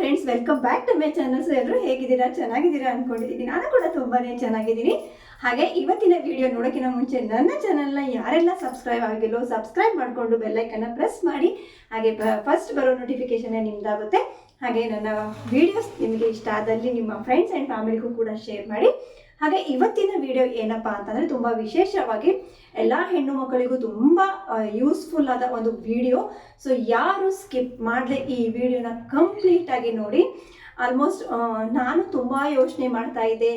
Friends welcome back to my channels ಎಲ್ಲರೂ ಹೇಗಿದ್ದೀರಾ? ಚೆನ್ನಾಗಿದ್ದೀರಾ ಅನ್ಕೊಂಡಿದ್ದೀನಿ. ನಾನು ಕೂಡ ತುಂಬಾ ಚೆನ್ನಾಗಿದ್ದೀನಿ. ಹಾಗೆ ಇವತ್ತಿನ ವಿಡಿಯೋ ನೋಡೋಕ್ಕಿಂತ ಮುಂಚೆ ನನ್ನ ಚಾನಲ್ನ ಯಾರೆಲ್ಲ ಸಬ್ಸ್ಕ್ರೈಬ್ ಆಗಿಲ್ಲೋ ಸಬ್ಸ್ಕ್ರೈಬ್ ಮಾಡಿಕೊಂಡು ಬೆಲ್ಲೈಕನ್ನ ಪ್ರೆಸ್ ಮಾಡಿ. ಹಾಗೆ ಫಸ್ಟ್ ಬರೋ ನೋಟಿಫಿಕೇಶನ್ ನಿಮ್ದಾಗುತ್ತೆ. ಹಾಗೆ ನನ್ನ ವಿಡಿಯೋಸ್ ನಿಮಗೆ ಇಷ್ಟ ಆದಲ್ಲಿ ನಿಮ್ಮ ಫ್ರೆಂಡ್ಸ್ ಆ್ಯಂಡ್ ಫ್ಯಾಮಿಲಿಗೂ ಕೂಡ ಶೇರ್ ಮಾಡಿ. ಹಾಗೆ ಇವತ್ತಿನ ವಿಡಿಯೋ ಏನಪ್ಪ ಅಂತಂದರೆ ತುಂಬ ವಿಶೇಷವಾಗಿ ಎಲ್ಲ ಹೆಣ್ಣು ಮಕ್ಕಳಿಗೂ ತುಂಬ ಯೂಸ್ಫುಲ್ ಆದ ಒಂದು ವಿಡಿಯೋ ಸೊ ಯಾರು ಸ್ಕಿಪ್ ಮಾಡದೆ ಈ ವಿಡಿಯೋನ ಕಂಪ್ಲೀಟ್ ಆಗಿ ನೋಡಿ ಆಲ್ಮೋಸ್ಟ್ ನಾನು ತುಂಬ ಯೋಚನೆ ಮಾಡ್ತಾ ಇದ್ದೆ,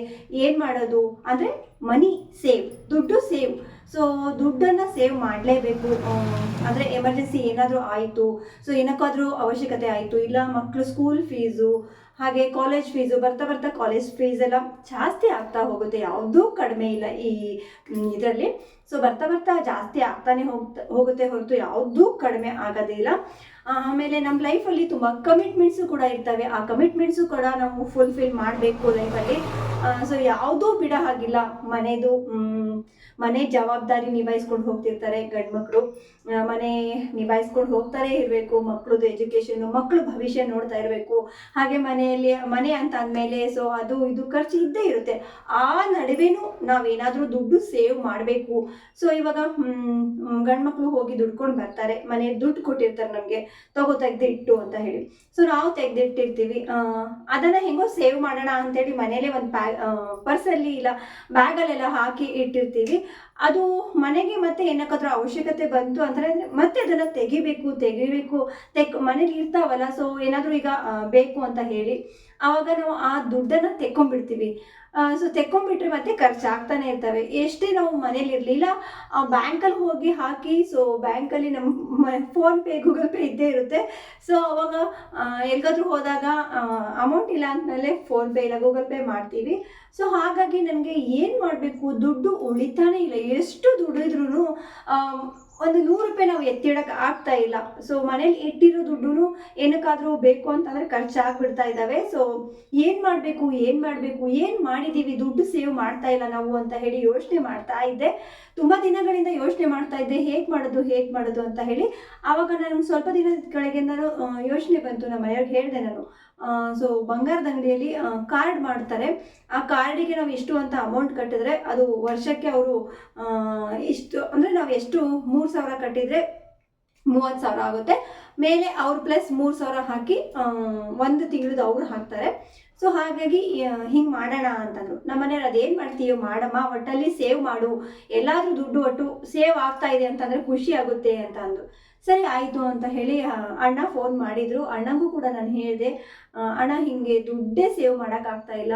ಏನು ಮಾಡೋದು? ಅಂದರೆ ಮನಿ ಸೇವ್ ದುಡ್ಡು ಸೇವ್ ಸೊ ದುಡ್ಡನ್ನು ಸೇವ್ ಮಾಡಲೇಬೇಕು. ಅಂದರೆ ಎಮರ್ಜೆನ್ಸಿ ಏನಾದರೂ ಆಯಿತು ಸೊ ಏನಕ್ಕಾದರೂ ಅವಶ್ಯಕತೆ ಆಯಿತು, ಇಲ್ಲ ಮಕ್ಕಳು ಸ್ಕೂಲ್ ಫೀಸು ಹಾಗೆ ಕಾಲೇಜ್ ಫೀಸು ಬರ್ತಾ ಬರ್ತಾ ಕಾಲೇಜ್ ಫೀಸ್ ಎಲ್ಲ ಜಾಸ್ತಿ ಆಗ್ತಾ ಹೋಗುತ್ತೆ. ಯಾವುದೂ ಕಡಿಮೆ ಇಲ್ಲ ಈ ಇದರಲ್ಲಿ. ಸೊ ಬರ್ತಾ ಬರ್ತಾ ಜಾಸ್ತಿ ಆಗ್ತಾನೆ ಹೋಗ್ತಾ, ಹೋಗುತ್ತೆ ಹೊರತು ಯಾವುದೂ ಕಡಿಮೆ ಆಗೋದಿಲ್ಲ ಆಮೇಲೆ ನಮ್ಮ ಲೈಫಲ್ಲಿ ತುಂಬ ಕಮಿಟ್ಮೆಂಟ್ಸು ಕೂಡ ಇರ್ತವೆ. ಆ ಕಮಿಟ್ಮೆಂಟ್ಸು ಕೂಡ ನಾವು ಫುಲ್ಫಿಲ್ ಮಾಡಬೇಕು ಲೈಫಲ್ಲಿ ಸೊ ಯಾವುದೂ ಬಿಡ ಹಾಗಿಲ್ಲ. ಮನೆದು ಮನೆ ಜವಾಬ್ದಾರಿ ನಿಭಾಯಿಸ್ಕೊಂಡು ಹೋಗ್ತಿರ್ತಾರೆ ಗಂಡು ಮಕ್ಕಳು ಮನೆ ನಿಭಾಯಿಸ್ಕೊಂಡು ಹೋಗ್ತಾರೆ ಇರಬೇಕು. ಮಕ್ಕಳದು ಎಜುಕೇಷನು ಮಕ್ಕಳು ಭವಿಷ್ಯ ನೋಡ್ತಾ ಇರಬೇಕು. ಹಾಗೆ ಮನೆಯಲ್ಲಿ, ಮನೆ ಅಂತ ಅಂದಮೇಲೆ ಸೊ ಅದು, ಇದು ಖರ್ಚು ಇದ್ದೇ ಇರುತ್ತೆ. ಆ ನಡುವೆನೂ ನಾವೇನಾದರೂ ದುಡ್ಡು ಸೇವ್ ಮಾಡಬೇಕು. ಸೊ ಇವಾಗ ಗಂಡು ಮಕ್ಕಳು ಹೋಗಿ ದುಡ್ಕೊಂಡು ಬರ್ತಾರೆ. ಮನೆ ದುಡ್ಡು ಕೊಟ್ಟಿರ್ತಾರೆ ನಮಗೆ. ತಗೋ ತೆಗೆದಿಟ್ಟು ಅಂತ ಹೇಳಿ. ಸೊ ನಾವು ತೆಗೆದಿಟ್ಟಿರ್ತೀವಿ. ಅದನ್ನು ಹೆಂಗೋ ಸೇವ್ ಮಾಡೋಣ ಅಂತೇಳಿ ಮನೇಲೆ ಒಂದು ಪ್ಯಾ ಪರ್ಸಲ್ಲಿ ಇಲ್ಲ, ಬ್ಯಾಗಲ್ಲೆಲ್ಲ ಹಾಕಿ ಇಟ್ಟಿರ್ತೀವಿ. ಅದು ಮನೆಗೆ ಮತ್ತೆ ಏನಕ್ಕಾದ್ರೂ ಅವಶ್ಯಕತೆ ಬಂತು ಅಂದರೆ ಮತ್ತೆ ಅದನ್ನ ತೆಗಿಬೇಕು ತೆಗಿಬೇಕು, ತೆಕ್ ಮನೇಲಿ ಇರ್ತಾವಲ್ಲ ಸೊ ಏನಾದರೂ ಈಗ ಬೇಕು ಅಂತ ಹೇಳಿ. ಆವಾಗ ನಾವು ಆ ದುಡ್ಡನ್ನ ತೆಕ್ಕೊಂಡ್ಬಿಡ್ತೀವಿ. ಸೊ ತೆಕ್ಕೊಂಡ್ಬಿಟ್ರೆ ಮತ್ತೆ ಖರ್ಚಾಗ್ತಾನೆ ಇರ್ತವೆ. ಎಷ್ಟೇ ನಾವು ಮನೇಲಿ ಇರಲಿಲ್ಲ ಬ್ಯಾಂಕಲ್ಲಿ ಹೋಗಿ ಹಾಕಿ ಸೊ ಬ್ಯಾಂಕಲ್ಲಿ ನಮ್ಮ ಫೋನ್ ಪೇ, ಗೂಗಲ್ ಪೇ ಇದ್ದೇ ಇರುತ್ತೆ. ಸೊ ಅವಾಗ ಎಲ್ಲಿಗಾದ್ರೂ ಹೋದಾಗ ಅಮೌಂಟ್ ಇಲ್ಲ ಅಂದಮೇಲೆ ಫೋನ್ ಪೇ ಇಲ್ಲ, ಗೂಗಲ್ ಪೇ ಮಾಡ್ತೀವಿ. ಸೊ ಹಾಗಾಗಿ ನನಗೆ ಏನು ಮಾಡಬೇಕು? ದುಡ್ಡು ಉಳಿತಾನೇ ಇಲ್ಲ. ಎಷ್ಟು ದುಡಿದ್ರೂ ಒಂದು ನೂರು ರೂಪಾಯಿ ನಾವು ಎತ್ತಿಡಕ್ಕೆ ಆಗ್ತಾ ಇಲ್ಲ. ಸೊ ಮನೇಲಿ ಇಟ್ಟಿರೋ ದುಡ್ಡು ಏನಕ್ಕಾದರೂ ಬೇಕು ಅಂತಂದರೆ ಖರ್ಚಾಗ್ಬಿಡ್ತಾ ಇದ್ದಾವೆ. ಸೊ ಏನು ಮಾಡಬೇಕು ಏನು ಮಾಡಬೇಕು, ಏನು ಮಾಡಿದ್ದೀವಿ ದುಡ್ಡು ಸೇವ್ ಮಾಡ್ತಾ ಇಲ್ಲ ನಾವು ಅಂತ ಹೇಳಿ ಯೋಚನೆ ಮಾಡ್ತಾ ಇದ್ದೆ. ತುಂಬ ದಿನಗಳಿಂದ ಯೋಚನೆ ಮಾಡ್ತಾ ಇದ್ದೆ, ಹೇಗೆ ಮಾಡೋದು ಹೇಗೆ ಮಾಡೋದು ಅಂತ ಹೇಳಿ. ಆವಾಗ ನಾನು ಸ್ವಲ್ಪ ನಾನು ಯೋಚನೆ ಬಂತು ನಮ್ಮ ಮನೆಯವ್ರಿಗೆ ಹೇಳಿದೆ ನಾನು. ಸೊ ಬಂಗಾರದ ಅಂಗಡಿಯಲ್ಲಿ ಕಾರ್ಡ್ ಮಾಡ್ತಾರೆ. ಆ ಕಾರ್ಡಿಗೆ ನಾವು ಎಷ್ಟು ಅಂತ ಅಮೌಂಟ್ ಕಟ್ಟಿದ್ರೆ ಅದು ವರ್ಷಕ್ಕೆ ಅವರು ಇಷ್ಟು, ಅಂದರೆ ನಾವು ಎಷ್ಟು? ಮೂರು ಸಾವಿರ ಕಟ್ಟಿದರೆ ಮೂವತ್ತು ಸಾವಿರ ಆಗುತ್ತೆ. ಮೇಲೆ ಅವ್ರು ಪ್ಲಸ್ ಮೂರು ಸಾವಿರ ಹಾಕಿ ಒಂದು ತಿಂಗಳದ್ದು ಅವರು ಹಾಕ್ತಾರೆ. ಸೊ ಹಾಗಾಗಿ ಹಿಂಗೆ ಮಾಡೋಣ ಅಂತಂದ್ರು. ನಮ್ಮ ಮನೆಯವ್ರು ಅದೇನು ಮಾಡ್ತೀಯೋ, ಮಾಡಮ್ಮ, ಒಟ್ಟಲ್ಲಿ ಸೇವ್ ಮಾಡು. ಎಲ್ಲಾದರೂ ದುಡ್ಡು ಒಟ್ಟು ಸೇವ್ ಆಗ್ತಾ ಇದೆ ಅಂತಂದರೆ ಖುಷಿ ಆಗುತ್ತೆ ಅಂತ ಅಂದ್ರು. ಸರಿ, ಆಯಿತು ಅಂತ ಹೇಳಿ ಅಣ್ಣ ಫೋನ್ ಮಾಡಿದ್ರು. ಅಣ್ಣಗೂ ಕೂಡ ನಾನು ಹೇಳಿದೆ ಅಣ್ಣ ಹಿಂಗೆ ದುಡ್ಡೇ ಸೇವ್ ಮಾಡೋಕ್ಕಾಗ್ತಾ ಇಲ್ಲ.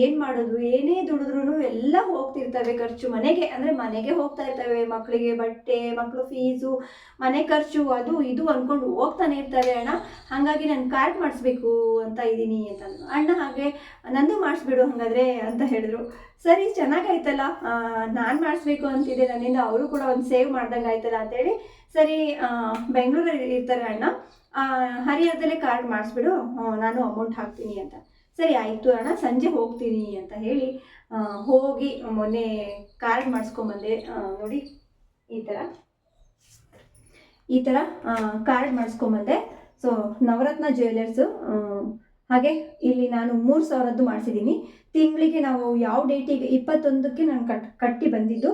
ಏನು ಮಾಡೋದು? ಏನೇ ದುಡಿದ್ರೂ ಎಲ್ಲ ಹೋಗ್ತಿರ್ತವೆ ಖರ್ಚು. ಮನೆಗೆ, ಅಂದರೆ ಮನೆಗೆ ಹೋಗ್ತಾ ಇರ್ತವೆ ಮಕ್ಕಳಿಗೆ ಬಟ್ಟೆ ಮಕ್ಕಳು ಫೀಸು ಮನೆ ಖರ್ಚು, ಅದು ಇದು ಅಂದ್ಕೊಂಡು ಹೋಗ್ತಾನೆ ಇರ್ತವೆ ಅಣ್ಣ. ಹಾಗಾಗಿ ನಾನು ಕಾರ್ಡ್ ಮಾಡಿಸ್ಬೇಕು ಅಂತ ಇದ್ದೀನಿ ಅಂತ ಅಣ್ಣ ಹಾಗೆ, ನಂದು ಮಾಡಿಸ್ಬಿಡು ಹಾಗಾದ್ರೆ ಅಂತ ಹೇಳಿದ್ರು. ಸರಿ, ಚೆನ್ನಾಗಾಯ್ತಲ್ಲ. ನಾನು ಮಾಡಿಸ್ಬೇಕು ಅಂತಿದ್ದೆ ನನ್ನಿಂದ. ಅವರು ಕೂಡ ಒಂದು ಸೇವ್ ಮಾಡ್ದಂಗೆ ಆಯ್ತಲ್ಲ ಅಂತೇಳಿ ಸರಿ ಬೆಂಗಳೂರಲ್ಲಿ ಇರ್ತಾರೆ ಅಣ್ಣ. ಹರಿಹರದಲ್ಲೇ ಕಾರ್ಡ್ ಮಾಡಿಸ್ಬಿಡು. ನಾನು ಅಮೌಂಟ್ ಹಾಕ್ತೀನಿ ಅಂತ. ಸರಿ, ಆಯಿತು ಅಣ್ಣ, ಸಂಜೆ ಹೋಗ್ತೀನಿ ಅಂತ ಹೇಳಿ ಹೋಗಿ ಮೊನ್ನೆ ಕಾರ್ಡ್ ಮಾಡಿಸ್ಕೊಂಬಂದೆ. ನೋಡಿ, ಈ ಥರ ಈ ಥರ ಕಾರ್ಡ್ ಮಾಡಿಸ್ಕೊಂಬಂದೆ. ಸೊ ನವರತ್ನ ಜ್ಯುವೆಲರ್ಸು ಹಾಗೆ ಇಲ್ಲಿ ನಾನು ಮೂರು ಸಾವಿರದ್ದು ಮಾಡಿಸಿದ್ದೀನಿ. ತಿಂಗಳಿಗೆ ನಾವು ಯಾವ ಡೇಟಿಗೆ ಇಪ್ಪತ್ತೊಂದಕ್ಕೆ ನಾನು ಕಟ್, ಕಟ್ಟಿ ಬಂದಿದ್ದು.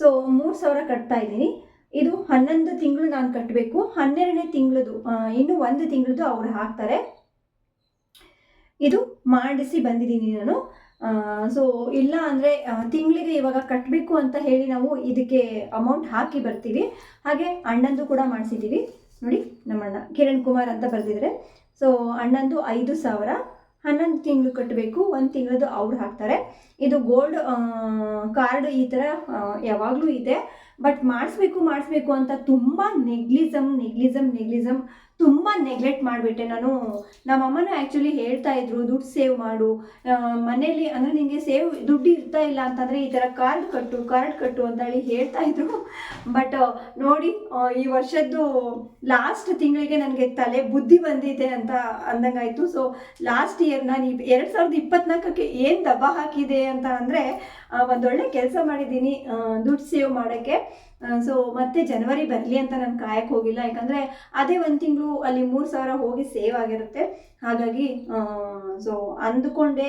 ಸೊ ಮೂರು ಸಾವಿರ ಕಟ್ತಾ ಇದ್ದೀನಿ. ಇದು ಹನ್ನೊಂದು ತಿಂಗಳು ನಾನು ಕಟ್ಟಬೇಕು ಹನ್ನೆರಡನೇ ತಿಂಗಳದು ಇನ್ನು ಒಂದು ತಿಂಗಳದು ಅವ್ರು ಹಾಕ್ತಾರೆ. ಇದು ಮಾಡಿಸಿ ಬಂದಿದ್ದೀನಿ ನಾನು. ಸೊ ಇಲ್ಲ ಅಂದರೆ ತಿಂಗಳಿಗೆ ಇವಾಗ ಕಟ್ಟಬೇಕು ಅಂತ ಹೇಳಿ ನಾವು ಇದಕ್ಕೆ ಅಮೌಂಟ್ ಹಾಕಿ ಬರ್ತೀವಿ. ಹಾಗೆ ಅಣ್ಣಂದು ಕೂಡ ಮಾಡಿಸಿದ್ದೀವಿ. ನೋಡಿ ನಮ್ಮ ಅಣ್ಣ ಕಿರಣ್ ಕುಮಾರ್ ಅಂತ ಬರೆದಿದ್ದಾರೆ. ಸೊ ಅಣ್ಣಂದು ಐದು ಸಾವಿರ. ಹನ್ನೊಂದು ತಿಂಗಳು ಕಟ್ಟಬೇಕು ಒಂದು ತಿಂಗಳದು ಅವ್ರು ಹಾಕ್ತಾರೆ. ಇದು ಗೋಲ್ಡ್ ಕಾರ್ಡ್ ಈ ಥರ ಯಾವಾಗಲೂ ಇದೆ. ಬಟ್ ಮಾಡಿಸ್ಬೇಕು ಮಾಡಿಸ್ಬೇಕು ಅಂತ ತುಂಬ ನೆಗ್ಲಿಸಮ್ ನೆಗ್ಲಿಸಮ್ ನೆಗ್ಲಿಸಮ್ ತುಂಬ ನೆಗ್ಲೆಕ್ಟ್ ಮಾಡಿಬಿಟ್ಟೆ ನಾನು. ನಮ್ಮಮ್ಮನೂ ಆ್ಯಕ್ಚುಲಿ ಹೇಳ್ತಾ ಇದ್ರು, ದುಡ್ಡು ಸೇವ್ ಮಾಡು. ಮನೇಲಿ ಅಂದರೆ ನಿನಗೆ ಸೇವ್ ದುಡ್ಡು ಇರ್ತಾ ಇಲ್ಲ ಅಂತಂದರೆ ಈ ಥರ ಕಾರ್ಡ್ ಕಟ್ಟು ಕಾರ್ಡ್ ಕಟ್ಟು ಅಂತ ಹೇಳಿ ಹೇಳ್ತಾ ಇದ್ರು. ಬಟ್ ನೋಡಿ ಈ ವರ್ಷದ್ದು ಲಾಸ್ಟ್ ತಿಂಗಳಿಗೆ ನನಗೆ ತಲೆ ಬುದ್ಧಿ ಬಂದಿದೆ ಅಂತ ಅಂದಂಗಾಯಿತು. ಸೊ ಲಾಸ್ಟ್ ಇಯರ್ ನಾನು ಎರಡು ಸಾವಿರದ ಇಪ್ಪತ್ನಾಲ್ಕಕ್ಕೆ ಏನು ದಬ್ಬ ಹಾಕಿದೆ ಅಂತ ಅಂದರೆ ಒಂದೊಳ್ಳೆ ಕೆಲಸ ಮಾಡಿದ್ದೀನಿ. ದುಡ್ಡು ಸೇವ್ ಮಾಡೋಕ್ಕೆ. ಸೊ ಮತ್ತೆ ಜನವರಿ ಬರಲಿ ಅಂತ ನಾನು ಕಾಯಕ್ಕೆ ಹೋಗಿಲ್ಲ. ಯಾಕಂದರೆ ಅದೇ ಒಂದು ತಿಂಗಳು ಅಲ್ಲಿ ಮೂರು ಸಾವಿರ ಹೋಗಿ ಸೇವ್ ಆಗಿರುತ್ತೆ. ಹಾಗಾಗಿ ಸೊ ಅಂದುಕೊಂಡೆ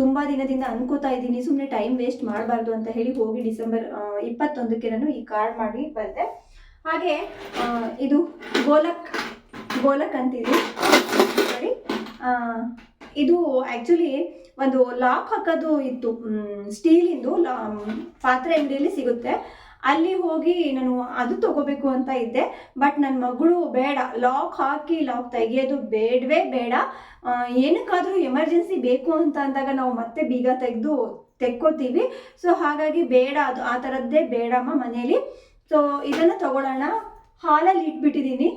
ತುಂಬ ದಿನದಿಂದ ಅನ್ಕೋತಾ ಇದ್ದೀನಿ. ಸುಮ್ಮನೆ ಟೈಮ್ ವೇಸ್ಟ್ ಮಾಡಬಾರ್ದು ಅಂತ ಹೇಳಿ ಹೋಗಿ ಡಿಸೆಂಬರ್ ಇಪ್ಪತ್ತೊಂದಕ್ಕೆ ನಾನು ಈ ಕಾರ್ಡ್ ಮಾಡಿ ಬಂದೆ. ಹಾಗೆ ಇದು ಗೋಲಕ್ ಗೋಲಕ್ ಅಂತಿದೆ. ನೋಡಿ ಇದು ಆ್ಯಕ್ಚುಲಿ ಒಂದು ಲಾಕ್ ಹಾಕೋದು ಇತ್ತು. ಸ್ಟೀಲಿಂದು ಲಾ, ಪಾತ್ರೆ ಅಂಗಡಿಯಲ್ಲಿ ಸಿಗುತ್ತೆ. ಅಲ್ಲಿ ಹೋಗಿ ನಾನು ಅದು ತಗೋಬೇಕು ಅಂತ ಇದ್ದೆ ಬಟ್ ನನ್ನ ಮಗಳು ಬೇಡ ಲಾಕ್ ಹಾಕಿ ಲಾಕ್ ತೆಗೆಯೋದು ಬೇಡವೇ ಬೇಡ. ಏನಕ್ಕಾದರೂ ಎಮರ್ಜೆನ್ಸಿ ಬೇಕು ಅಂತ ಅಂದಾಗ ನಾವು ಮತ್ತೆ ಬೀಗ ತೆಗೆದು ತೆಕ್ಕೋತೀವಿ ಸೊ ಹಾಗಾಗಿ ಬೇಡ, ಅದು ಆ ಥರದ್ದೇ ಬೇಡಮ್ಮ ಮನೇಲಿ. ಸೊ ಇದನ್ನು ತಗೊಳ್ಳೋಣ. ಹಾಲಲ್ಲಿ ಇಟ್ಬಿಟ್ಟಿದ್ದೀನಿ.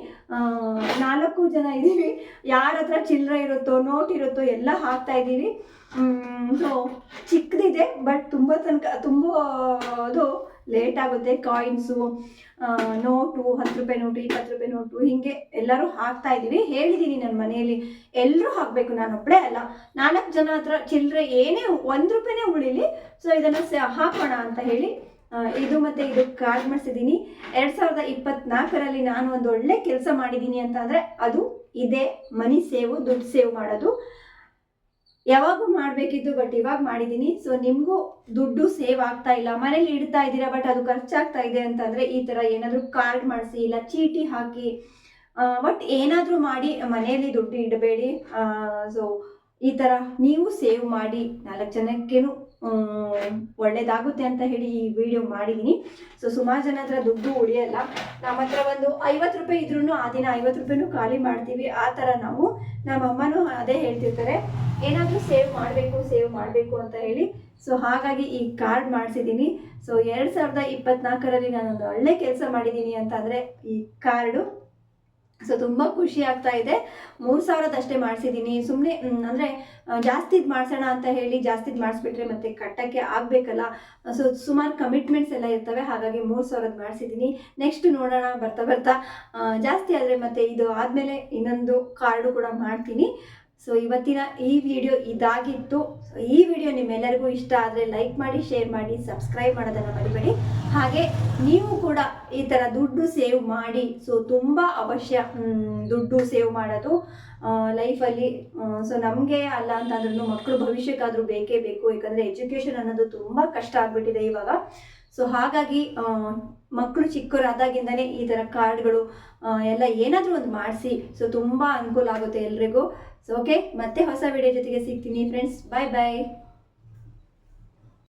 ನಾಲ್ಕು ಜನ ಇದ್ದೀವಿ. ಯಾರ ಹತ್ರ ಚಿಲ್ಲರೆ ಇರುತ್ತೋ, ನೋಟ್ ಇರುತ್ತೋ ಎಲ್ಲ ಹಾಕ್ತಾ ಇದ್ದೀವಿ. ಸೊ ಚಿಕ್ಕದಿದೆ ಬಟ್ ತುಂಬ ತನಕ, ತುಂಬ, ಅದು ಲೇಟ್ ಆಗುತ್ತೆ ಕಾಯಿನ್ಸು ನೋಟು ಹತ್ತು ರೂಪಾಯಿ ನೋಟು ಇಪ್ಪತ್ತು ರೂಪಾಯಿ ನೋಟು ಹೀಗೆ ಎಲ್ಲರೂ ಹಾಕ್ತಾ ಇದ್ದೀವಿ. ಹೇಳಿದ್ದೀನಿ ನನ್ನ ಮನೆಯಲ್ಲಿ ಎಲ್ಲರೂ ಹಾಕಬೇಕು ನಾನೊಬ್ಬಳೇ ಅಲ್ಲ. ನಾಲ್ಕು ಜನ ಹತ್ರ ಚಿಲ್ಲರೆ ಏನೇ ಒಂದು ರೂಪಾಯಿನೇ ಉಳಿಲಿ ಸೊ ಇದನ್ನು ಹಾಕೋಣ ಅಂತ ಹೇಳಿ ಇದು ಮತ್ತೆ ಇದು ಕಾರ್ಡ್ ಮಾಡಿಸಿದ್ದೀನಿ. ಎರಡು ಸಾವಿರದ ಇಪ್ಪತ್ನಾಲ್ಕರಲ್ಲಿ ನಾನು ಒಂದು ಒಳ್ಳೆ ಕೆಲಸ ಮಾಡಿದ್ದೀನಿ ಅಂತ ಅಂದರೆ ಅದು ಇದೇ, ಮನಿ ಸೇವು, ದುಡ್ಡು ಸೇವ್ ಮಾಡೋದು. ಯಾವಾಗೂ ಮಾಡಬೇಕಿತ್ತು ಬಟ್ ಇವಾಗ ಮಾಡಿದ್ದೀನಿ ಸೊ ನಿಮಗೂ ದುಡ್ಡು ಸೇವ್ ಆಗ್ತಾ ಇಲ್ಲ. ಮನೇಲಿ ಇಡ್ತಾ ಇದ್ದೀರಾ ಬಟ್ ಅದು ಖರ್ಚಾಗ್ತಾ ಇದೆ ಅಂತಂದರೆ ಈ ಥರ ಏನಾದರೂ ಕಾರ್ಡ್ ಮಾಡಿಸಿ ಇಲ್ಲ, ಚೀಟಿ ಹಾಕಿ ಬಟ್ ಏನಾದರೂ ಮಾಡಿ ಮನೆಯಲ್ಲಿ ದುಡ್ಡು ಇಡಬೇಡಿ. ಸೊ ಈ ಥರ ನೀವು ಸೇವ್ ಮಾಡಿ ನಾಲ್ಕು ಜನಕ್ಕೇನು ಒಳ್ಳೇದಾಗುತ್ತೆ ಅಂತ ಹೇಳಿ ಈ ವಿಡಿಯೋ ಮಾಡಿದ್ದೀನಿ ಸೊ ಸುಮಾರು ಜನ ಹತ್ರ ದುಡ್ಡು ಉಳಿಯಲ್ಲ. ನಮ್ಮ ಹತ್ರ ಒಂದು ಐವತ್ತು ರೂಪಾಯಿ ಇದ್ರೂ ಆ ದಿನ ಐವತ್ತು ರೂಪಾಯಿನೂ ಖಾಲಿ ಮಾಡ್ತೀವಿ. ಆ ಥರ ನಾವು ನಮ್ಮ ಅಮ್ಮನೂ ಅದೇ ಹೇಳ್ತಿರ್ತಾರೆ. ಏನಾದರೂ ಸೇವ್ ಮಾಡಬೇಕು ಸೇವ್ ಮಾಡಬೇಕು ಅಂತ ಹೇಳಿ ಸೊ ಹಾಗಾಗಿ ಈ ಕಾರ್ಡ್ ಮಾಡಿಸಿದ್ದೀನಿ ಸೊ ಎರಡು ಸಾವಿರದ ಇಪ್ಪತ್ನಾಲ್ಕರಲ್ಲಿ ನಾನೊಂದು ಒಳ್ಳೆ ಕೆಲಸ ಮಾಡಿದ್ದೀನಿ ಅಂತ ಅಂದರೆ ಈ ಕಾರ್ಡು ಸೊ ತುಂಬ ಖುಷಿ ಆಗ್ತಾ ಇದೆ. ಮೂರು ಸಾವಿರದಷ್ಟೇ ಮಾಡಿಸಿದ್ದೀನಿ ಸುಮ್ಮನೆ ಅಂದರೆ ಜಾಸ್ತಿ ಮಾಡಿಸೋಣ ಅಂತ ಹೇಳಿ ಜಾಸ್ತಿ ಮಾಡಿಸ್ಬಿಟ್ರೆ ಮತ್ತೆ ಕಟ್ಟಕ್ಕೆ ಆಗಬೇಕಲ್ಲ. ಸೊ ಸುಮಾರು ಕಮಿಟ್ಮೆಂಟ್ಸ್ ಎಲ್ಲ ಇರ್ತವೆ. ಹಾಗಾಗಿ ಮೂರು ಸಾವಿರದ ಮಾಡಿಸಿದ್ದೀನಿ ನೆಕ್ಸ್ಟ್ ನೋಡೋಣ, ಬರ್ತಾ ಬರ್ತಾ. ಜಾಸ್ತಿ ಆದರೆ ಮತ್ತೆ ಇದು ಆದಮೇಲೆ ಇನ್ನೊಂದು ಕಾರ್ಡು ಕೂಡ ಮಾಡ್ತೀನಿ. ಸೊ ಇವತ್ತಿನ ಈ ವಿಡಿಯೋ ಇದಾಗಿತ್ತು. ಈ ವಿಡಿಯೋ ನಿಮ್ಮೆಲ್ಲರಿಗೂ ಇಷ್ಟ ಆದರೆ ಲೈಕ್ ಮಾಡಿ ಶೇರ್ ಮಾಡಿ ಸಬ್ಸ್ಕ್ರೈಬ್ ಮಾಡೋದನ್ನು ಮರಿಬೇಡಿ. ಹಾಗೆ ನೀವು ಕೂಡ ಈ ಥರ ದುಡ್ಡು ಸೇವ್ ಮಾಡಿ. ಸೊ ತುಂಬ ಅವಶ್ಯ ದುಡ್ಡು ಸೇವ್ ಮಾಡೋದು ಲೈಫಲ್ಲಿ ಸೊ ನಮಗೆ ಅಲ್ಲ ಅಂತಂದ್ರೂ ಮಕ್ಕಳು ಭವಿಷ್ಯಕ್ಕಾದರೂ ಬೇಕೇ ಬೇಕು. ಯಾಕಂದರೆ ಎಜುಕೇಷನ್ ಅನ್ನೋದು ತುಂಬ ಕಷ್ಟ ಆಗಿಬಿಟ್ಟಿದೆ ಇವಾಗ. ಸೊ ಹಾಗಾಗಿ ಮಕ್ಕಳು ಚಿಕ್ಕವರಾದಾಗಿಂದನೇ ಈ ಥರ ಕಾರ್ಡ್ಗಳು ಎಲ್ಲ ಏನಾದರೂ ಒಂದು ಮಾಡಿಸಿ. ಸೊ ತುಂಬ ಅನುಕೂಲ ಆಗುತ್ತೆ ಎಲ್ರಿಗೂ. ಸೊ ಓಕೆ ಮತ್ತೆ ಹೊಸ ವಿಡಿಯೋ ಜೊತೆಗೆ ಸಿಗ್ತೀನಿ ಫ್ರೆಂಡ್ಸ್ ಬಾಯ್ ಬಾಯ್